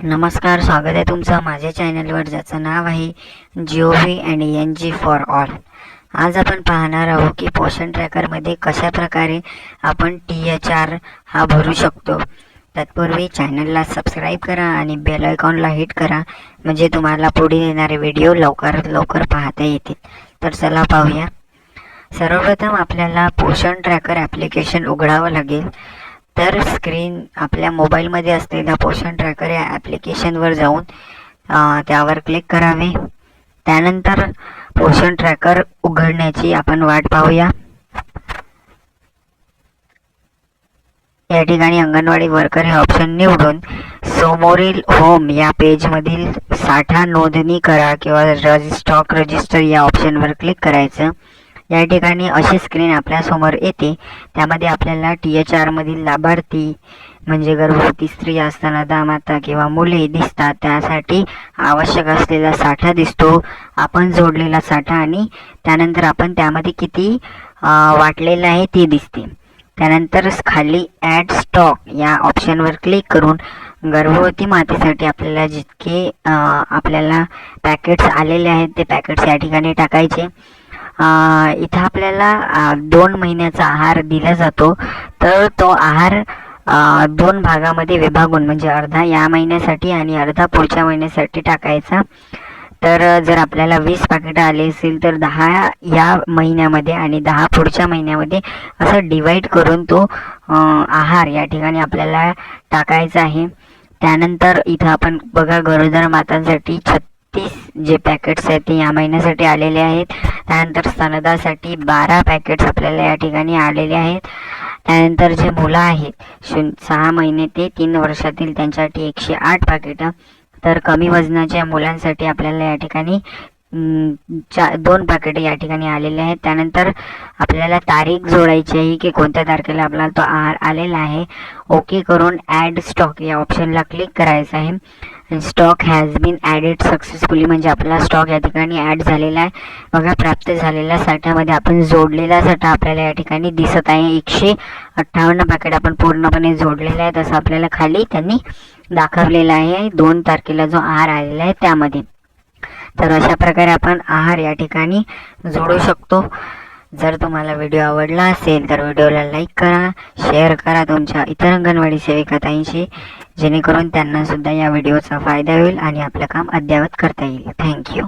नमस्कार स्वागत आहे तुमचं माझ्या चॅनलवर ज्याचं नाव आहे Jio V and N G for all आज आपण पाहणार आहोत की पोषण ट्रॅकरमध्ये कशा प्रकारे आपण टी एच आर हा भरू शकतो. तत्पूर्वी चॅनलला सबस्क्राईब करा आणि बेल आयकॉनला हिट करा म्हणजे तुम्हाला पुढे येणारे व्हिडिओ लवकरात लवकर पाहता येतील. तर चला पाहूया. सर्वप्रथम आपल्याला पोषण ट्रॅकर ॲप्लिकेशन उघडावं लागेल. तर स्क्रीन आपल्या मोबाईलमध्ये असलेल्या पोषण ट्रॅकर या ॲप्लिकेशनवर जाऊन त्यावर क्लिक करावे. त्यानंतर पोषण ट्रॅकर उघडण्याची आपण वाट पाहूया. या ठिकाणी अंगणवाडी वर्कर हे ऑप्शन निवडून समोरील होम या पेजमधील साठा नोंदणी करा किंवा रजिस्टॉक रजिस्टर या ऑप्शनवर क्लिक करायचं. या ठिकाणी अशी स्क्रीन आपल्यासमोर येते. त्यामध्ये आपल्याला टी एच आरमधील लाभार्थी म्हणजे गर्भवती स्त्री असताना दामाता किंवा मुले दिसतात. त्यासाठी आवश्यक असलेला साठा दिसतो. आपण जोडलेला साठा आणि त्यानंतर आपण त्यामध्ये किती वाटलेलं आहे ते दिसते. त्यानंतर खाली ॲड स्टॉक या ऑप्शनवर क्लिक करून गर्भवती मातेसाठी आपल्याला जितके आपल्याला पॅकेट्स आलेले आहेत ते पॅकेट्स या ठिकाणी टाकायचे. इथं आपल्याला दोन महिन्याचा आहार दिला जातो. तर तो आहार दोन भागामध्ये विभागून म्हणजे अर्धा या महिन्यासाठी आणि अर्धा पुढच्या महिन्यासाठी टाकायचा. तर जर आपल्याला वीस पाकिटं आले असेल तर दहा या महिन्यामध्ये आणि दहा पुढच्या महिन्यामध्ये असं डिवाईड करून तो आहार या ठिकाणी आपल्याला टाकायचा आहे. त्यानंतर इथं आपण बघा गरोदर मातांसाठी छत्तीस जे पॅकेट्स आहेत ते या महिन्यासाठी आलेले आहेत. त्यानंतर स्तनदासाठी बारा पॅकेट्स आपल्याला या ठिकाणी आलेले आहेत. त्यानंतर जे मुलं आहेत शून सहा महिने ते तीन वर्षातील त्यांच्यासाठी एकशे आठ पाकिटं तर कमी वजनाच्या मुलांसाठी आपल्याला या ठिकाणी चा दोन पाकिटे या ठिकाणी आलेले आहेत. त्यानंतर आपल्याला तारीख जोडायची आहे की कोणत्या तारखेला आपल्याला तो आहार आलेला आहे. ओके करून ॲड स्टॉक या ऑप्शनला क्लिक करायचं आहे. Stock has been added successfully म्हणजे आपला स्टॉक या ठिकाणी ॲड झालेला आहे. बघा प्राप्त झालेल्या साठ्यामध्ये आपण जोडलेला साठा आपल्याला या ठिकाणी दिसत आहे. एकशे अठ्ठावन्न पॅकेट आपण पूर्णपणे जोडलेला आहे. तसं आपल्याला खाली त्यांनी दाखवलेलं आहे. दोन तारखेला जो आहार आलेला आहे त्यामध्ये. तर अशा प्रकारे आपण आहार या ठिकाणी जोडू शकतो. जर तुम्हाला व्हिडिओ आवडला असेल तर व्हिडिओला लाईक करा शेअर करा तुमच्या इतर अंगणवाडी सेविका ताईंशी जेणेकरून त्यांना सुद्धा या व्हिडिओचा फायदा होईल आणि आपलं काम अद्ययावत करता येईल. थँक्यू